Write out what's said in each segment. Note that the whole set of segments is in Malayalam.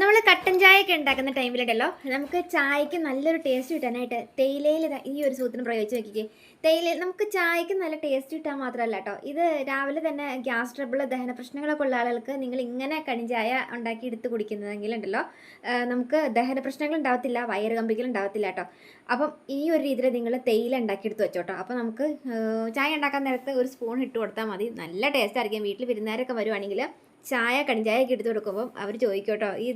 നമ്മൾ കട്ടൻ ചായയൊക്കെ ഉണ്ടാക്കുന്ന ടൈമിലുണ്ടല്ലോ നമുക്ക് ചായക്ക് നല്ലൊരു ടേസ്റ്റ് കിട്ടാനായിട്ട് തേയിലയിൽ ഈ ഒരു സൂത്രം പ്രയോഗിച്ച് നോക്കിക്കേ. തേയില നമുക്ക് ചായക്ക് നല്ല ടേസ്റ്റ് കിട്ടാൻ മാത്രമല്ല കേട്ടോ ഇത് രാവിലെ തന്നെ ഗ്യാസ് ട്രബിൾ ദഹന പ്രശ്നങ്ങളൊക്കെ ഉള്ള ആളുകൾക്ക് നിങ്ങൾ ഇങ്ങനെ കണിഞ്ചായ ഉണ്ടാക്കി എടുത്ത് കുടിക്കുന്നതെങ്കിൽ ഉണ്ടല്ലോ നമുക്ക് ദഹന പ്രശ്നങ്ങൾ ഉണ്ടാവത്തില്ല വയറ് കമ്പികൾ ഉണ്ടാവത്തില്ല കേട്ടോ അപ്പം ഈ ഒരു രീതിയിൽ നിങ്ങൾ തേയില എടുത്ത് വെച്ചോട്ടോ അപ്പോൾ നമുക്ക് ചായ ഉണ്ടാക്കാൻ നേരത്ത് ഒരു സ്പൂൺ ഇട്ട് കൊടുത്താൽ മതി. നല്ല ടേസ്റ്റ് ആയിരിക്കും. വീട്ടിൽ വിരുന്നുകാരൊക്കെ വരുവാണെങ്കിൽ ചായ കടിഞ്ചായയൊക്കെ എടുത്ത് കൊടുക്കുമ്പം അവർ ചോദിക്കും കേട്ടോ ഈ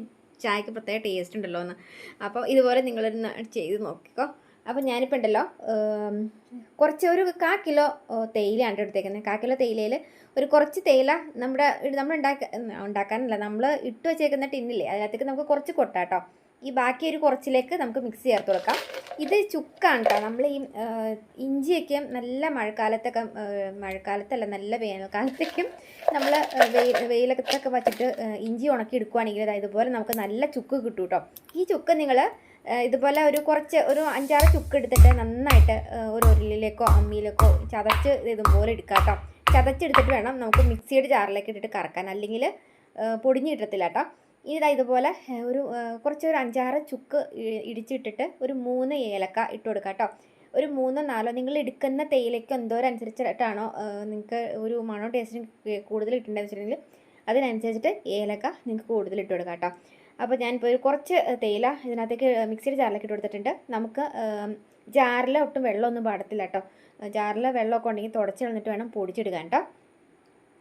ചായക്ക് പ്രത്യേക ടേസ്റ്റ് ഉണ്ടല്ലോ എന്ന്. അപ്പോൾ ഇതുപോലെ നിങ്ങളൊന്ന് ചെയ്ത് നോക്കിക്കോ. അപ്പോൾ ഞാനിപ്പോൾ ഉണ്ടല്ലോ കുറച്ച് ഒരു കാ കിലോ തേയിലയാണ് എടുത്തേക്കുന്നത്. കാ കിലോ തേയിലയിൽ ഒരു കുറച്ച് തേയില നമ്മുടെ നമ്മൾ ഉണ്ടാക്കാൻ ഉണ്ടാക്കാനല്ല നമ്മൾ ഇട്ട് വെച്ചേക്കുന്ന ടിന്നില്ലേ അതിനകത്തേക്ക് നമുക്ക് കുറച്ച് കൊട്ടാട്ടോ. ഈ ബാക്കി ഒരു കുറച്ചിലേക്ക് നമുക്ക് മിക്സ് ചേർത്ത് കൊടുക്കാം. ഇത് ചുക്കാണ് കേട്ടോ നമ്മൾ ഈ ഇഞ്ചിയൊക്കെ നല്ല മഴക്കാലത്തൊക്കെ മഴക്കാലത്തല്ല നല്ല വേനൽക്കാലത്തേക്കും നമ്മൾ വെയിൽ വെയിലത്തൊക്കെ വച്ചിട്ട് ഇഞ്ചി ഉണക്കി എടുക്കുവാണെങ്കിൽ അതായത് ഇതുപോലെ നമുക്ക് നല്ല ചുക്ക് കിട്ടും കേട്ടോ ഈ ചുക്ക് നിങ്ങൾ ഇതുപോലെ ഒരു കുറച്ച് ഒരു അഞ്ചാറ് ചുക്ക് എടുത്തിട്ട് നന്നായിട്ട് ഒരു ഉരുളിലേക്കോ അമ്മിയിലേക്കോ ചതച്ച് ഇതുപോലെ എടുക്കാം കേട്ടോ ചതച്ചെടുത്തിട്ട് വേണം നമുക്ക് മിക്സിയുടെ ജാറിലേക്ക് ഇട്ടിട്ട് കറക്കാൻ. അല്ലെങ്കിൽ പൊടിഞ്ഞ് കിട്ടത്തില്ല കേട്ടോ ഇതാ ഇതുപോലെ ഒരു കുറച്ച് ഒരു അഞ്ചാറ് ചുക്ക് ഇടിച്ചിട്ടിട്ട് ഒരു മൂന്ന് ഏലക്ക ഇട്ട് കൊടുക്കാം കേട്ടോ. ഒരു മൂന്നോ നാലോ നിങ്ങൾ എടുക്കുന്ന തേയിലയ്ക്ക് എന്തോരം അനുസരിച്ചിട്ടാണോ നിങ്ങൾക്ക് ഒരു മണോ ടേസ്റ്റിന് കൂടുതൽ ഇട്ടുണ്ടെന്ന് വെച്ചിട്ടുണ്ടെങ്കിൽ അതിനനുസരിച്ചിട്ട് ഏലക്ക നിങ്ങൾക്ക് കൂടുതൽ ഇട്ട് കൊടുക്കാം കേട്ടോ. അപ്പോൾ ഞാനിപ്പോൾ ഒരു കുറച്ച് തേയില ഇതിനകത്തേക്ക് മിക്സിയുടെ ജാറിലേക്ക് ഇട്ട് കൊടുത്തിട്ടുണ്ട്. നമുക്ക് ജാറിൽ ഒട്ടും വെള്ളമൊന്നും പാടത്തില്ല കേട്ടോ. ജാറിൽ വെള്ളമൊക്കെ ഉണ്ടെങ്കിൽ തുടച്ച് കളഞ്ഞിട്ട് വേണം പൊടിച്ചെടുക്കാൻ കേട്ടോ.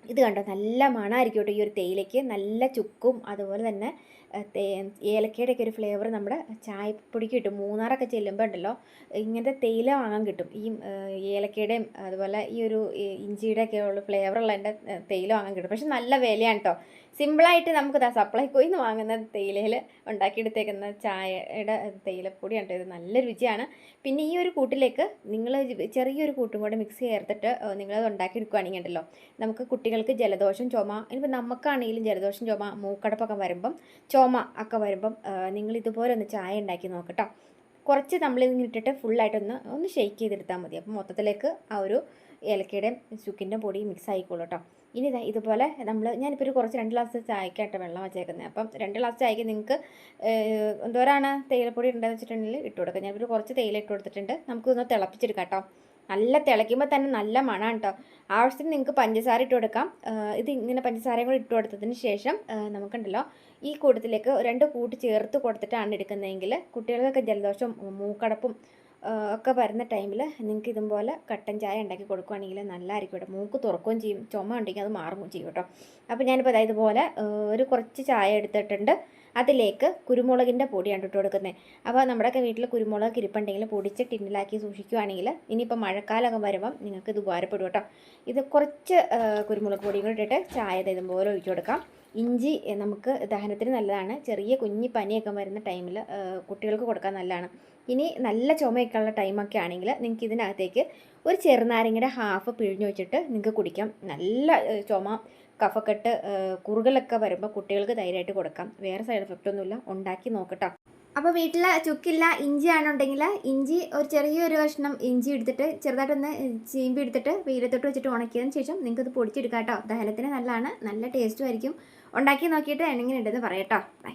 ഇത് കണ്ടോ? നല്ല മണമായിരിക്കും കേട്ടോ ഈ ഒരു തേയിലയ്ക്ക്. നല്ല ചുക്കും അതുപോലെ തന്നെ ആ, തേ ഏലക്കയുടെ ഒക്കെ ഒരു ഫ്ലേവർ നമ്മുടെ ചായപ്പൊടിക്ക് കിട്ടും. മൂന്നാറൊക്കെ ചെല്ലുമ്പോൾ ഉണ്ടല്ലോ ഇങ്ങനത്തെ തേയില വാങ്ങാൻ കിട്ടും. ഈ ഏലക്കയുടെയും അതുപോലെ ഈ ഒരു ഇഞ്ചിയുടെ ഒക്കെ ഉള്ള ഫ്ലേവർ എന്റെ തേയില വാങ്ങാൻ കിട്ടും. പക്ഷെ നല്ല വിലയാണ് കേട്ടോ സിമ്പിളായിട്ട് നമുക്ക് ദാ സപ്ലൈക്കോയിൽ നിന്ന് വാങ്ങുന്ന തേയിലയിൽ ഉണ്ടാക്കിയെടുത്തേക്കുന്ന ചായയുടെ തേയിലപ്പൊടിയാണ് കേട്ടോ ഇത്. നല്ല രുചിയാണ്. പിന്നെ ഈ ഒരു കൂട്ടിലേക്ക് നിങ്ങൾ ചെറിയൊരു കൂട്ടും കൂടെ മിക്സ് ചേർത്തിട്ട് നിങ്ങളത് ഉണ്ടാക്കിയെടുക്കുകയാണെങ്കിൽ ഉണ്ടല്ലോ നമുക്ക് കുട്ടികൾക്ക് ജലദോഷം ചുമ ഇനിയിപ്പോൾ നമുക്കാണെങ്കിലും ജലദോഷം ചുമ മൂക്കടപ്പൊക്കെ വരുമ്പം ചുമ ഒക്കെ വരുമ്പം നിങ്ങൾ ഇതുപോലെ ഒന്ന് ചായ ഉണ്ടാക്കി നോക്കട്ടോ കുറച്ച് നമ്മൾ ഇതിങ്ങനെ ഇട്ടിട്ട് ഫുള്ളായിട്ടൊന്ന് ഒന്ന് ഷെയ്ക്ക് ചെയ്തെടുത്താൽ മതി. അപ്പം മൊത്തത്തിലേക്ക് ആ ഒരു ഏലക്കയുടെയും ചുക്കിന്റെ പൊടി മിക്സ് ആയിക്കോളൂ കേട്ടോ ഇനി ഇതാ ഇതുപോലെ നമ്മൾ ഞാനിപ്പോൾ ഒരു കുറച്ച് രണ്ട് ഗ്ലാസ് ചായക്കായിട്ട് വെള്ളം വെച്ചേക്കുന്നത് അപ്പം രണ്ട് ഗ്ലാസ് ചായക്ക് നിങ്ങൾക്ക് എന്തോരാണ് തേയിലപ്പൊടി ഉണ്ടെന്ന് വെച്ചിട്ടുണ്ടെങ്കിൽ ഇട്ട് കൊടുക്കുക ഞാനിപ്പോൾ കുറച്ച് തേയില ഇട്ട് കൊടുത്തിട്ടുണ്ട്. നമുക്കൊന്ന് തിളപ്പിച്ചെടുക്കാം കേട്ടോ നല്ല തിളയ്ക്കുമ്പോൾ തന്നെ നല്ല മണമാണ് കേട്ടോ ആവശ്യത്തിന് നിങ്ങൾക്ക് പഞ്ചസാര ഇട്ട് കൊടുക്കാം. ഇത് ഇങ്ങനെ പഞ്ചസാരയും കൂടി ഇട്ട് കൊടുത്തതിന് ശേഷം നമുക്കുണ്ടല്ലോ ഈ കൂട്ടത്തിലേക്ക് രണ്ട് കൂട്ട് ചേർത്ത് കൊടുത്തിട്ടാണ് എടുക്കുന്നതെങ്കിൽ കുട്ടികൾക്കൊക്കെ ജലദോഷവും മൂക്കടപ്പും ഒക്കെ വരുന്ന ടൈമിൽ നിങ്ങൾക്ക് ഇതുപോലെ കട്ടൻ ചായ ഉണ്ടാക്കി കൊടുക്കുകയാണെങ്കിൽ നല്ലതായിരിക്കും കേട്ടോ മൂക്ക് തുറക്കുകയും ചെയ്യും. ചുമ ഉണ്ടെങ്കിൽ അത് മാറുകയും ചെയ്യും കേട്ടോ അപ്പോൾ ഞാനിപ്പോൾ അതായത് ഇതുപോലെ ഒരു കുറച്ച് ചായ എടുത്തിട്ടുണ്ട്. അതിലേക്ക് കുരുമുളകിന്റെ പൊടിയാണ് ഇട്ട് കൊടുക്കുന്നത് അപ്പോൾ നമ്മുടെയൊക്കെ വീട്ടിൽ കുരുമുളക് ഇരിപ്പുണ്ടെങ്കിൽ പൊടിച്ച് ടിന്നിലാക്കി സൂക്ഷിക്കുകയാണെങ്കിൽ ഇനിയിപ്പോൾ മഴക്കാലമൊക്കെ വരുമ്പം നിങ്ങൾക്ക് ഇത് ഉപകാരപ്പെടും കേട്ടോ ഇത് കുറച്ച് കുരുമുളക് പൊടിയും കൂടി ഇട്ടിട്ട് ചായ ഇതുപോലെ ഒഴിച്ചു കൊടുക്കാം. ഇഞ്ചി നമുക്ക് ദഹനത്തിന് നല്ലതാണ്. ചെറിയ കുഞ്ഞി പനിയൊക്കെ വരുന്ന ടൈമിൽ കുട്ടികൾക്ക് കൊടുക്കാൻ നല്ലതാണ്. ഇനി നല്ല ചുമയൊക്കെ ഉള്ള ടൈമൊക്കെ ആണെങ്കിൽ നിങ്ങൾക്ക് ഇതിനകത്തേക്ക് ഒരു ചെറുനാരങ്ങയുടെ ഹാഫ് പിഴിഞ്ഞു വെച്ചിട്ട് നിങ്ങൾക്ക് കുടിക്കാം. നല്ല ചുമ കഫക്കെട്ട് കുറുകലൊക്കെ വരുമ്പോൾ കുട്ടികൾക്ക് ധൈര്യമായിട്ട് കൊടുക്കാം. വേറെ സൈഡ് എഫക്റ്റ് ഒന്നുമില്ല ഉണ്ടാക്കി നോക്കട്ടോ അപ്പോൾ വീട്ടിൽ ചുക്കില്ല ഇഞ്ചി ആണെന്നുണ്ടെങ്കിൽ ഇഞ്ചി ഒരു ചെറിയൊരു കഷ്ണം ഇഞ്ചി എടുത്തിട്ട് ചെറുതായിട്ടൊന്ന് ചീമ്പി എടുത്തിട്ട് വെയിലത്തോട്ട് വെച്ചിട്ട് ഉണക്കിയതിന് ശേഷം നിങ്ങൾക്ക് ഇത് പൊടിച്ചെടുക്കാം കേട്ടോ. ദഹനത്തിന് നല്ലതാണ് നല്ല ടേസ്റ്റും ആയിരിക്കും. ഉണ്ടാക്കി നോക്കിയിട്ട് എങ്ങനെ ഉണ്ടെന്ന് പറയാം കേട്ടോ. ബൈ